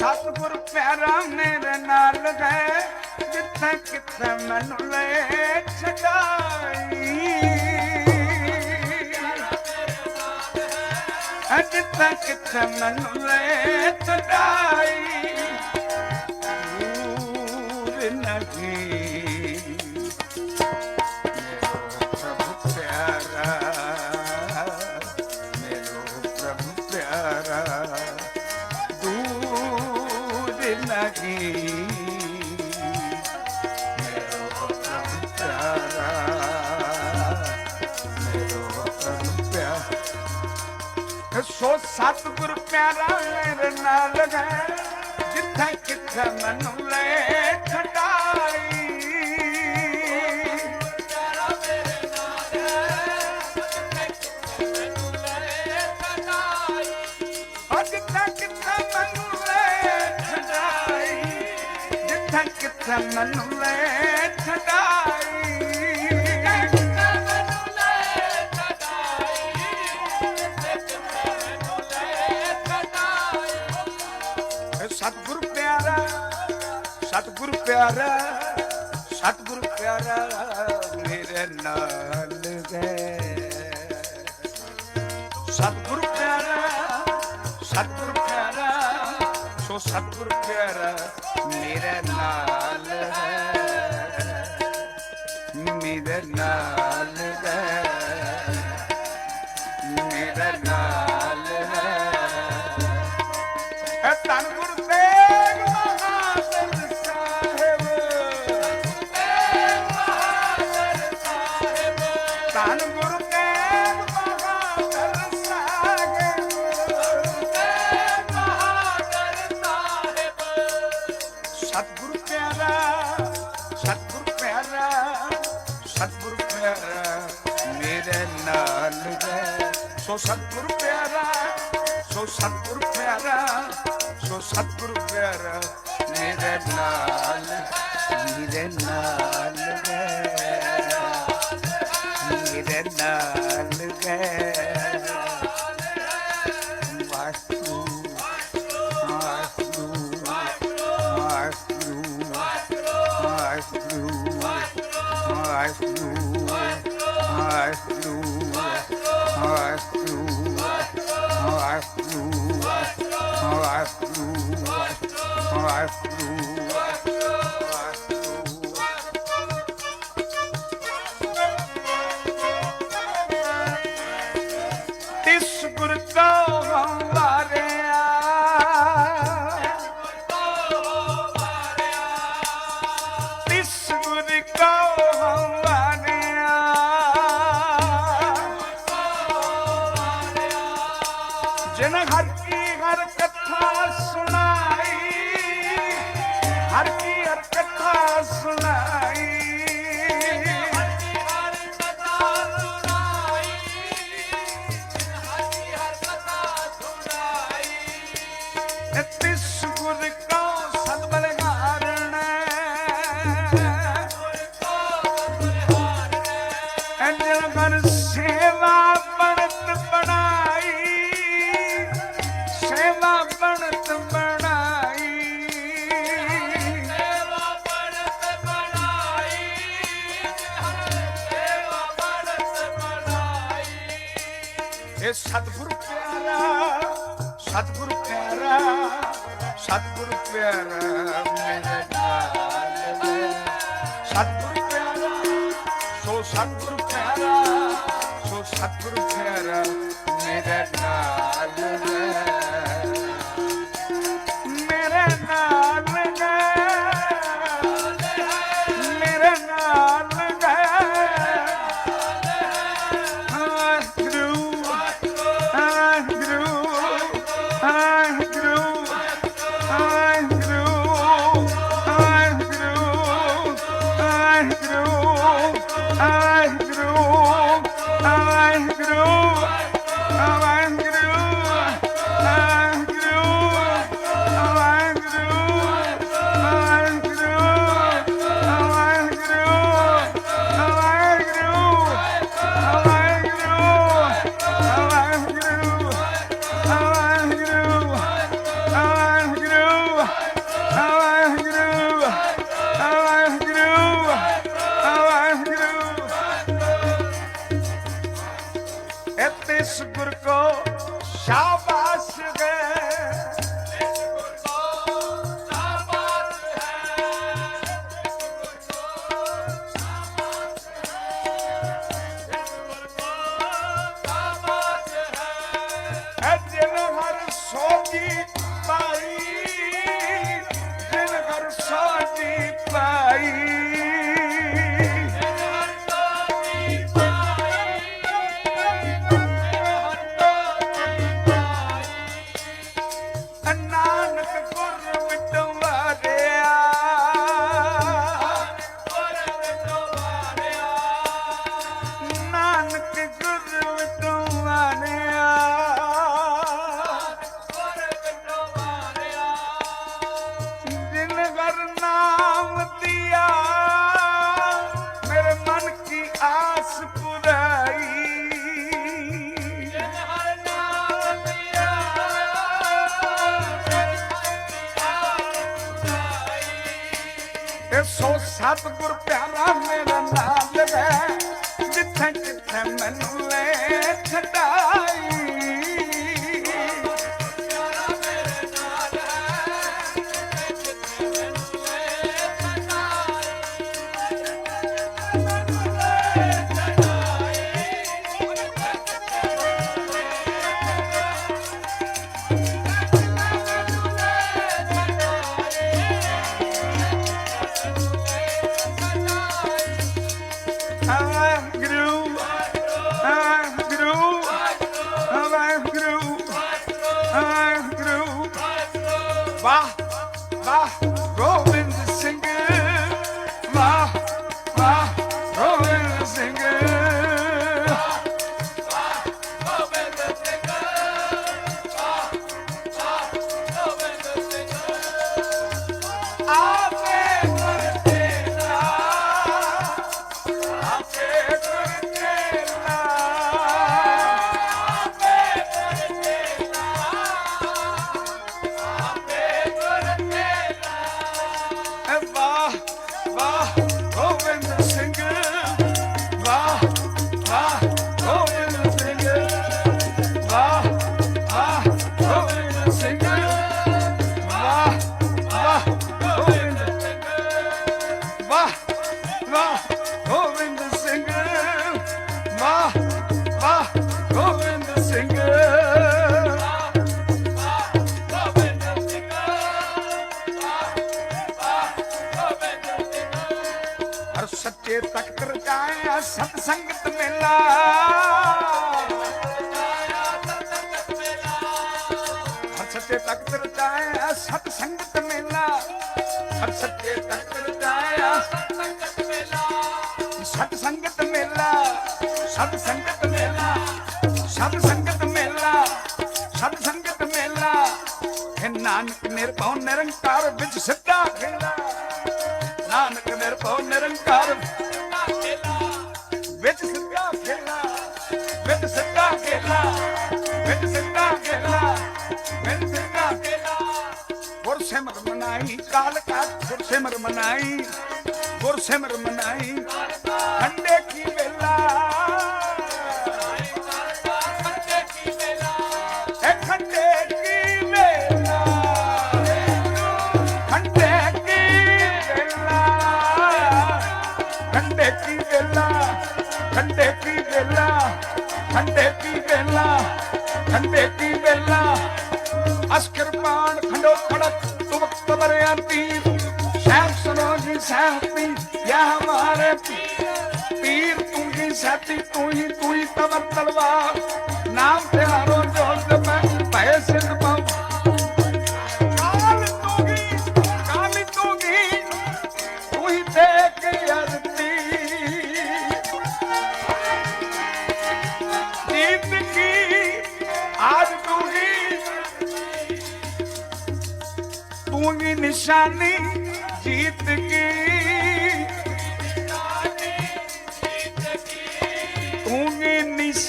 ਸਤਿਗੁਰ ਪਿਆਰਾ ਮੇਰੇ ਨਾਲ ਗਏ ਜਿੱਥੇ ਕਿੱਥੇ ਮੈਨੂੰ ਲੈ ਛਡਾਈ। ਜਿੱਥੇ ਕਿੱਥੇ ਮੈਨੂੰ ਲੈ ਛਡਾਈ। ਸੋ ਸਤਿਗੁਰ ਪਿਆਰਾ ਮੇਰੇ ਨਾਲ ਹੈ। ਜਿੱਥੇ ਕਿੱਥੇ ਮੈਨੂੰ ਲੈ ਛਡਾਈ ਅੱਜ ਤੱਕ ਕਿੱਥੇ ਮੈਨੂੰ ਲੈ ਛਡਾਈ ਪਿਆਰਾ, ਸਤਿਗੁਰ ਪਿਆਰਾ, ਮੇਰੇ ਨਾਲ ਗਏ ਸਤਿਗੁਰ ਪਿਆਰਾ ਸਤਿਗੁਰ ਪਿਆਰਾ, ਸੋ ਸਤਿਗੁਰ ਪਿਆਰਾ, ਮੇਰੇ ਨਾਲ ਹੈ ਮੇਰੇ ਨਾਲ ਸਤਿਗੁਰੂ ਪਿਆਰਾ, ਸੋ ਸਤਿਗੁਰੂ ਪਿਆਰਾ, ਸੋ ਸਤਿਗੁਰੂ ਪਿਆਰਾ, ਮੇਰੇ ਨਾਲ ਮੇਰੇ ਨਾਲ ਹੈ ਮੇਰੇ ਨਾਲ ਹੈ Waheguru Waheguru Waheguru Waheguru Maestro, Maestro, Maestro, Maestro, I Maestro. ਸਤਿਗੁਰੂ ਪਿਆਰਾ ਸਤਿਗੁਰੂ ਪਿਆਰਾ ਸਤਿਗੁਰੂ ਪਿਆਰਾ ਮੇਰੇ ਨਾਲ। ਹੈ ਸਤਿਗੁਰੂ ਪਿਆਰਾ, ਸੋ ਸਤਿਗੁਰੂ ਪਿਆਰਾ, ਸੋ ਸਤਿਗੁਰੂ ਪਿਆਰਾ ਮੇਰੇ ਨਾਲ। ਹੈ যেন ঘর সজি পাই ਸਤਿਗੁਰ ਪਿਆਰਾ ਮੇਰਾ ਨਾਮ ਲਵੇ ਜਿੱਥੇ ਜਿੱਥੇ ਮੈਨੂੰ ਲੈ ਛਡਾਈ। ਹਰ ਸੱਚੇ ਤਖਤ ਰਚਾਇਆ ਸਤ ਸੰਗਤ ਮੇਲਾ। ਹਰ ਸੱਚੇ ਤਖਤ ਰਚਾਇਆ ਸਤ ਸੰਗਤ ਮੇਲਾ। ਹਰ ਸੱਚੇ ਤਖਤ ਰਚਾਇਆ ਸਤ ਸੰਗਤ ਮੇਲਾ, ਸਤ ਸੰਗਤ ਮੇਲਾ, ਸਤ ਸੰਗਤ ਮੇਲਾ, ਸਤ ਸੰਗਤ ਮੇਲਾ। ਹੈ ਨਾਨਕ ਨਿਰਭਉ ਨਿਰੰਕਾਰ ਵਿੱਚ ਸਿੱਧਾ ਖੇਲਾ। ਨਾਨਕ ਨਿਰਭਉ ਨਿਰੰਕਾਰ। ਵਿੱਚ ਸਿੱਧਾ ਖੇਲਾ, ਵਿੱਚ ਸਿੱਧਾ ਖੇਲਾ, ਵਿੱਚ ਸਿੱਧਾ ਖੇਲਾ, ਵਿੱਚ ਸਿੱਧਾ ਖੇਲਾ। ਗੁਰ ਸਿਮਰ ਮਨਾਈ, ਕਾਲ ਕਾ ਗੁਰ ਸਿਮਰ ਮਨਾਈ ਗੁਰ ਸਿਮਰ ਮਨਾਈ ਠੰਡੇ ਕੀ ਵੇਲਾ। ਅਸਕਰ ਖੰਡੋ ਖੜਕ ਤੁਮਕ ਤਬਰਿਆ ਤੀਰ ਸ਼ਹਿਬ ਸਨੋਜੀ ਸਾਹਿਬੀ ਯਾ ਹਮਾਰੇ ਪੀਰ। ਪੀਰ ਤੂੰ ਸਾਥੀ ਤੂੰ ਹੀ ਤੂੰ ਹੀ ਤਵਰ ਤਲਵਾਰ। ਨਾਮ ਤਿਹਾਰੋ ਜੋਤ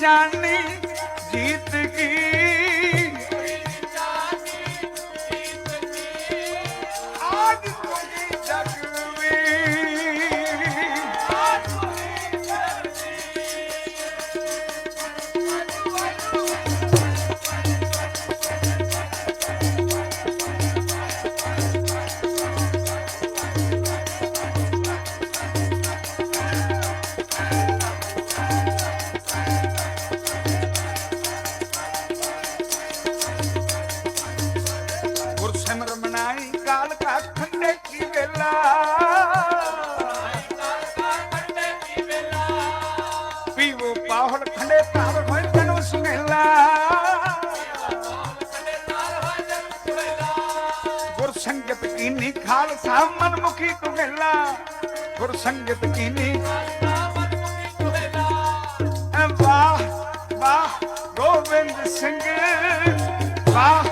নিশানী ਖਾਲਸਾ ਮਨ ਤੂੰ ਕੁਹੇਲਾ ਗੁਰ ਸੰਗਤ ਕੀਨੀ। ਵਾਹ ਵਾਹ, ਗੋਬਿੰਦ ਸਿੰਘ, ਵਾਹ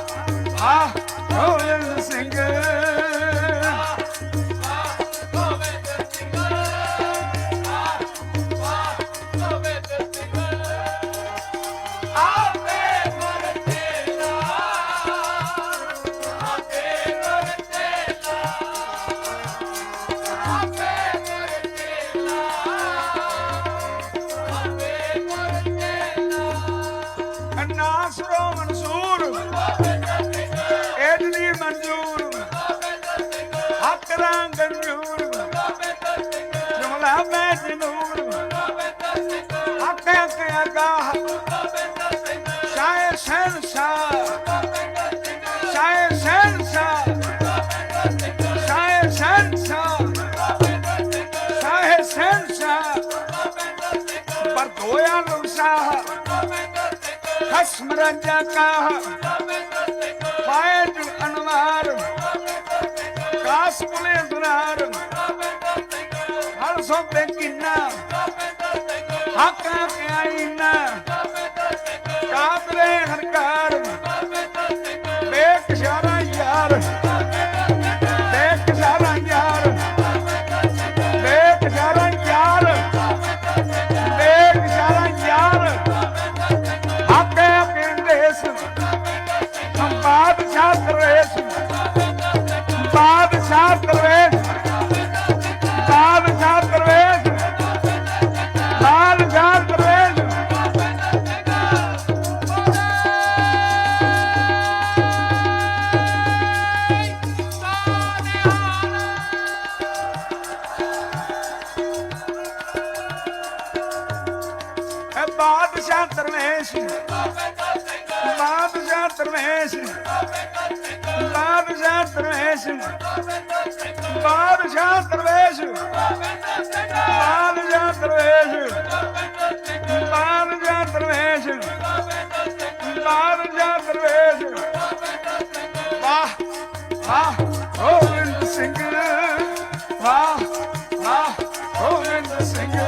ਵਾਹ, ਗੋਬਿੰਦ ਸਿੰਘ। ਜਮਲਾ ਮੈਂ ਜਨੂਰ ਆਕੇ ਕੇ ਅਗਾਹ ਸ਼ਾਇਰ ਸ਼ਹਿਨਸ਼ਾਹ। ਸ਼ਾਇਰ ਸ਼ਹਿਨਸ਼ਾਹ। ਸ਼ਾਇਰ ਸ਼ਹਿਨਸ਼ਾਹ। ਸ਼ਾਇਰ ਸ਼ਹਿਨਸ਼ਾਹ। ਪਰ ਦੋਇਆ ਲੁਸਾਹ ਖਸਮ ਰੰਜਾ ਕਾਹ। ਫਾਇਦ ਅਨਵਾਰ। ਕਾਸ ਪੁਲੇ ਜ਼ਰਾਰ ਸੋਬੇ ਕਿੰਨਾ ਹਾਕਾਂ ਕੇ ਆਈਨਾ। ਕਾਦਰੇ ਹਰਕਾਰ ਬਾਦਸ਼ਾਹ ਦਰਵੇਸ਼ ਬਾਦਸ਼ਾਹ ਦਰਵੇਸ਼ ਬਾਦਸ਼ਾਹ ਦਰਵੇਸ਼ ਬਾਦਸ਼ਾਹ ਦਰਵੇਸ਼ ਬਾਦਸ਼ਾਹ ਦਰਵੇਸ਼ ਬਾਦਸ਼ਾਹ ਦਰਵੇਸ਼ ਬਾਦਸ਼ਾਹ ਦਰਵੇਸ਼ ਵਾਹ ਵਾਹ, ਗੋਬਿੰਦ ਸਿੰਘ। ਵਾਹ ਵਾਹ, ਗੋਬਿੰਦ ਸਿੰਘ।